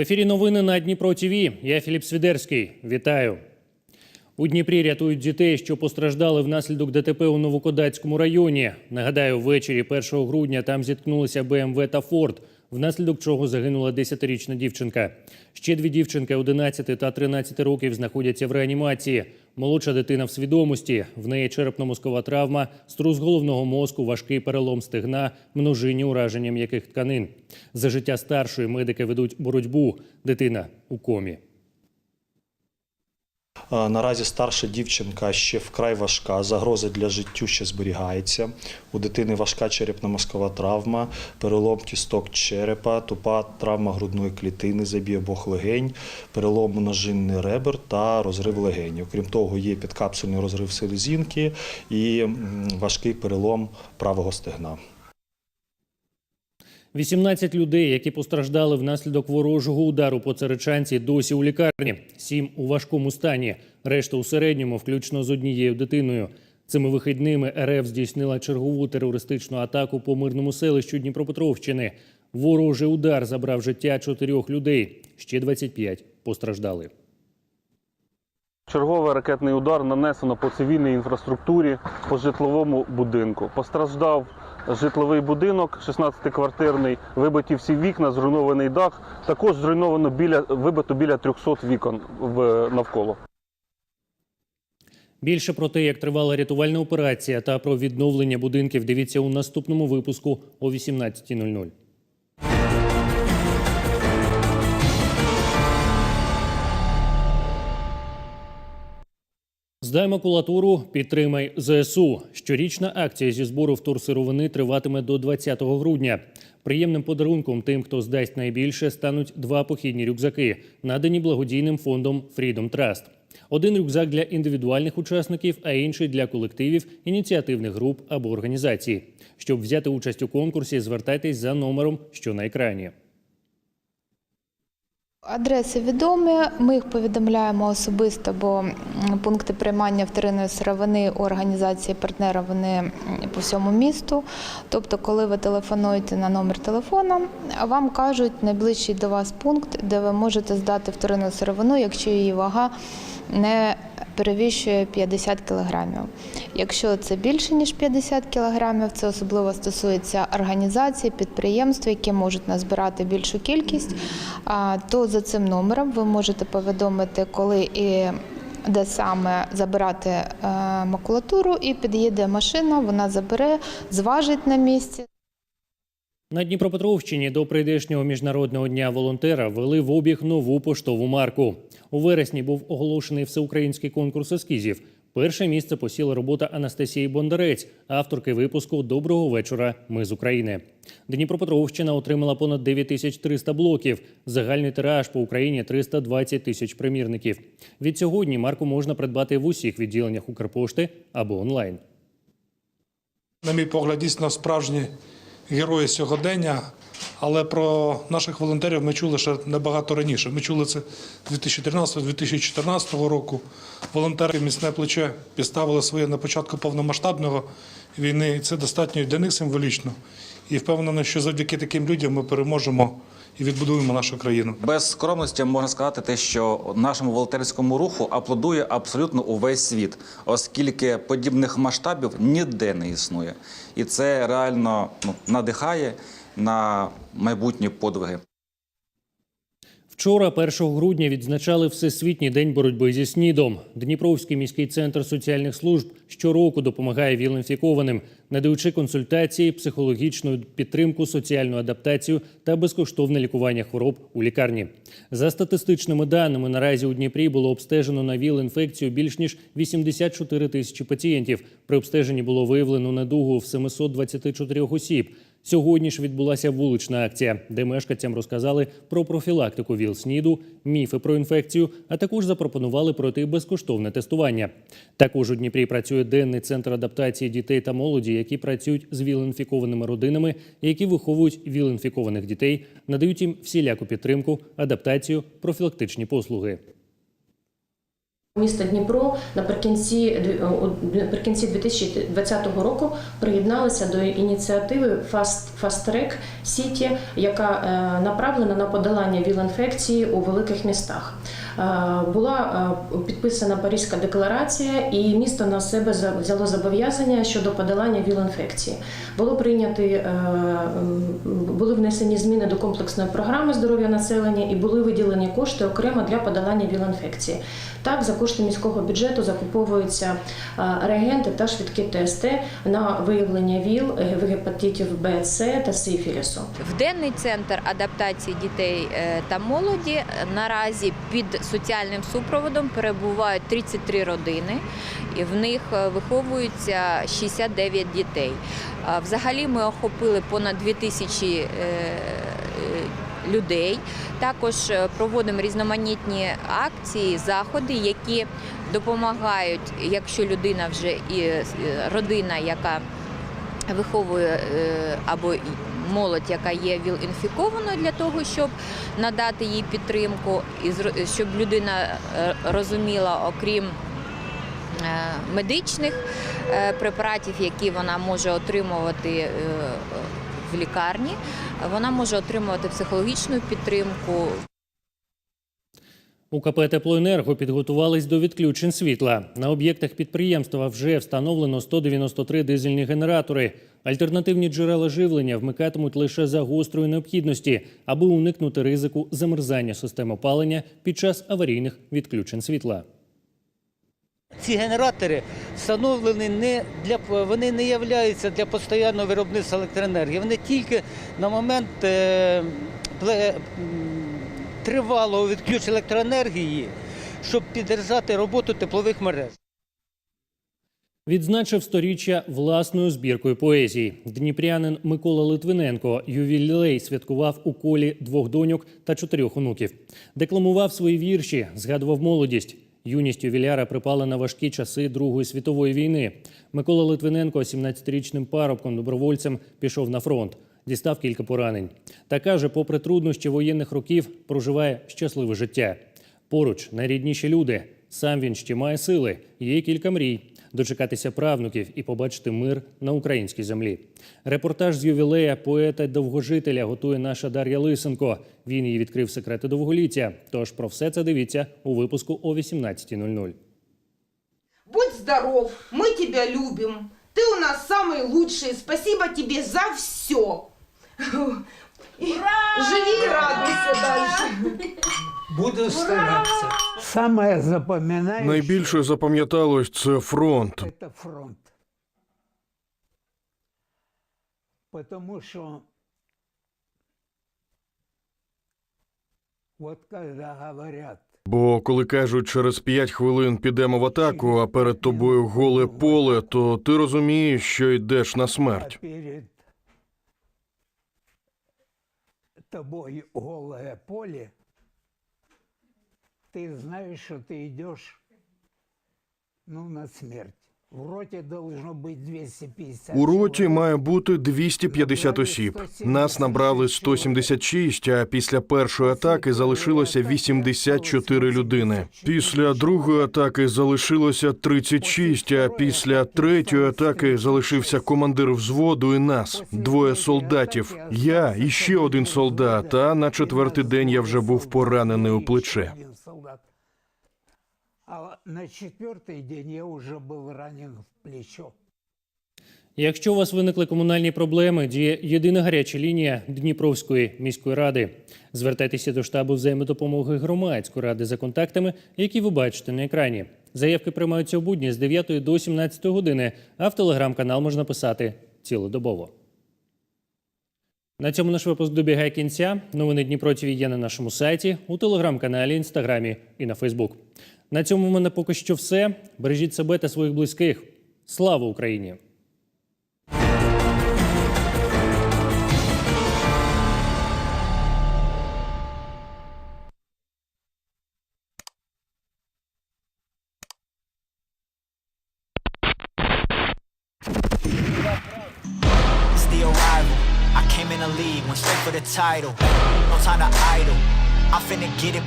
В ефірі новини на Дніпро ТВ. Я Філіп Свідерський. Вітаю. У Дніпрі рятують дітей, що постраждали внаслідок ДТП у Новокодацькому районі. Нагадаю, ввечері 1 грудня там зіткнулися БМВ та Форд, внаслідок чого загинула 10-річна дівчинка. Ще дві дівчинки 11 та 13 років знаходяться в реанімації. Молодша дитина в свідомості. В неї черепно-мозкова травма, струс головного мозку, важкий перелом стегна, множинні ураження м'яких тканин. За життя старшої медики ведуть боротьбу. Дитина у комі. Е, Наразі старша дівчинка ще вкрай важка. Загроза для життю ще зберігається. У дитини важка черепно-мозкова травма, перелом кісток черепа, тупа травма грудної клітини, забій обох легень, перелом множинний ребер та розрив легенів. Крім того, є підкапсульний розрив селезінки і важкий перелом правого стегна. 18 людей, які постраждали внаслідок ворожого удару по Царичанці, досі у лікарні. Сім у важкому стані. Решта у середньому, включно з однією дитиною. Цими вихідними РФ здійснила чергову терористичну атаку по мирному селищу Дніпропетровщини. Ворожий удар забрав життя чотирьох людей. Ще 25 постраждали. Черговий ракетний удар нанесено по цивільній інфраструктурі по житловому будинку. Постраждав житловий будинок, 16-квартирний, вибиті всі вікна, зруйнований дах. Також зруйновано біля вибито біля 300 вікон в навколо. Більше про те, як тривала рятувальна операція та про відновлення будинків, дивіться у наступному випуску о 18.00. Здай макулатуру, підтримай ЗСУ. Щорічна акція зі збору вторсировини триватиме до 20 грудня. Приємним подарунком тим, хто здасть найбільше, стануть два похідні рюкзаки, надані благодійним фондом Freedom Trust. Один рюкзак для індивідуальних учасників, а інший для колективів, ініціативних груп або організацій. Щоб взяти участь у конкурсі, звертайтесь за номером, що на екрані. Адреси відомі. Ми їх повідомляємо особисто, бо пункти приймання вторинної сировини у організації партнера вони по всьому місту. Тобто, коли ви телефонуєте на номер телефона, вам кажуть найближчий до вас пункт, де ви можете здати вторинну сировину, якщо її вага не перевищує 50 кілограмів. Якщо це більше ніж 50 кілограмів, це особливо стосується організацій, підприємств, які можуть назбирати більшу кількість, то за цим номером ви можете повідомити, коли і де саме забирати е, макулатуру, і під'їде машина, вона забере, зважить на місці. На Дніпропетровщині до прийдешнього міжнародного дня волонтера ввели в обіг нову поштову марку. У вересні був оголошений всеукраїнський конкурс ескізів. Перше місце посіла робота Анастасії Бондарець, авторки випуску Доброго вечора. Ми з України. Дніпропетровщина отримала понад 9300 блоків. Загальний тираж по Україні 320 тисяч примірників. Від сьогодні марку можна придбати в усіх відділеннях Укрпошти або онлайн. На мій погляд, дійсно справжні герої сьогодення. Але про наших волонтерів ми чули ще набагато раніше. Ми чули це 2013-2014 року. Волонтери міцне плече підставили своє на початку повномасштабного війни. І це достатньо для них символічно. І впевнений, що завдяки таким людям ми переможемо і відбудуємо нашу країну. Без скромності можна сказати те, що нашому волонтерському руху аплодує абсолютно увесь світ, оскільки подібних масштабів ніде не існує, і це реально ну, надихає на майбутні подвиги. Вчора, 1 грудня, відзначали Всесвітній день боротьби зі СНІДом. Дніпровський міський центр соціальних служб щороку допомагає віл-інфікованим, надаючи консультації, психологічну підтримку, соціальну адаптацію та безкоштовне лікування хвороб у лікарні. За статистичними даними, наразі у Дніпрі було обстежено на ВІЛ-інфекцію більш ніж 84 тисячі пацієнтів. При обстеженні було виявлено недугу в 724 осіб. Сьогодні ж відбулася вулична акція, де мешканцям розказали про профілактику ВІЛ-СНІДу, міфи про інфекцію, а також запропонували пройти безкоштовне тестування. Також у Дніпрі працює денний центр адаптації дітей та молоді, які працюють з ВІЛ-інфікованими родинами, які виховують ВІЛ-інфікованих дітей, надають їм всіляку підтримку, адаптацію, профілактичні послуги. Місто Дніпро наприкінці о, наприкінці 2020 року приєдналися до ініціативи Fast, Fast Track City, яка е, направлена на подолання ВІЛ-інфекції у великих містах. Е, Була е, підписана Паризька декларація, і місто на себе взяло зобов'язання щодо подолання ВІЛ-інфекції. Було прийняті, е, були внесені зміни до комплексної програми здоров'я населення і були виділені кошти окремо для подолання ВІЛ-інфекції. Так, за кошти міського бюджету закуповуються реагенти та швидкі тести на виявлення ВІЛ, гепатитів Б, С та сифілісу. В денний центр адаптації дітей та молоді наразі під соціальним супроводом перебувають 33 родини, і в них е, виховуються 69 дітей. Взагалі ми охопили понад 2000 е, е, людей. Також проводимо різноманітні акції, заходи, які допомагають, якщо людина вже і родина, яка виховує або молодь, яка є ВІЛ-інфікованою, для того, щоб надати їй підтримку, і щоб людина е, розуміла, окрім е, медичних е, препаратів, які вона може отримувати в лікарні, вона може отримувати психологічну підтримку, У КП «Теплоенерго» підготувались до відключень світла. На об'єктах підприємства вже встановлено 193 дизельні генератори. Альтернативні джерела живлення вмикатимуть лише за гострої необхідності, аби уникнути ризику замерзання систем опалення під час аварійних відключень світла. Ці генератори встановлені не для вони не являються для постійного виробництва електроенергії. Вони тільки на момент е, тривалого відключення електроенергії, щоб підтримати роботу теплових мереж. Відзначив сторіччя власною збіркою поезії. Дніпрянин Микола Литвиненко ювілей святкував у колі двох доньок та чотирьох онуків. Декламував свої вірші, згадував молодість. Юність ювіляра припала на важкі часи Другої світової війни. Микола Литвиненко 17-річним парубком добровольцем пішов на фронт Дістав кілька поранень. Та каже, попри труднощі воєнних років, проживає щасливе життя. Поруч найрідніші люди. Сам він ще має сили. Є кілька мрій дочекатися правнуків і побачити мир на українській землі. Репортаж з ювілея поета довгожителя готує наша Дар'я Лисенко. Він її відкрив секрети довголіття. Тож про все це дивіться у випуску о 18.00. Будь здоров, мы тебя любим. Ты у нас самый лучший. Спасибо тебе за все. Живи и радуйся дальше. Буду старатися. Саме запам'ятаюче Найбільше запам'яталось це фронт. це фронт. Потому що вот когда говорят, Бо коли кажуть, через п'ять хвилин підемо в атаку, а перед тобою голе поле, то ти розумієш, що йдеш на смерть. перед тобой голое поле, ты знаешь, что ты идешь ну, на смерть. В роте должно быть 250 У роті має бути 250 осіб. Нас набрали 176, а після першої атаки залишилося 84 людини. Після другої атаки залишилося 36, а після третьої атаки залишився командир взводу і нас, двоє солдатів. Я і ще один солдат. А на четвертий день я вже був поранений у плече. А на четвертый день я уже был ранен в плечо. Якщо у вас виникли комунальні проблеми, діє єдина гаряча лінія Дніпровської міської ради. Звертайтеся до штабу взаємодопомоги громадської ради за контактами, які ви бачите на екрані. Заявки приймаються у будні з 9 до 17 години, а в телеграм-канал можна писати цілодобово. На цьому наш випуск добігає кінця. Новини Дніпро ТВ є на нашому сайті, у телеграм-каналі, інстаграмі і на Фейсбук. На цьому в мене поки що все. Бережіть себе та своїх близьких. Слава Україні! In the league, went straight for the title. No time to idle. I'm finna get it.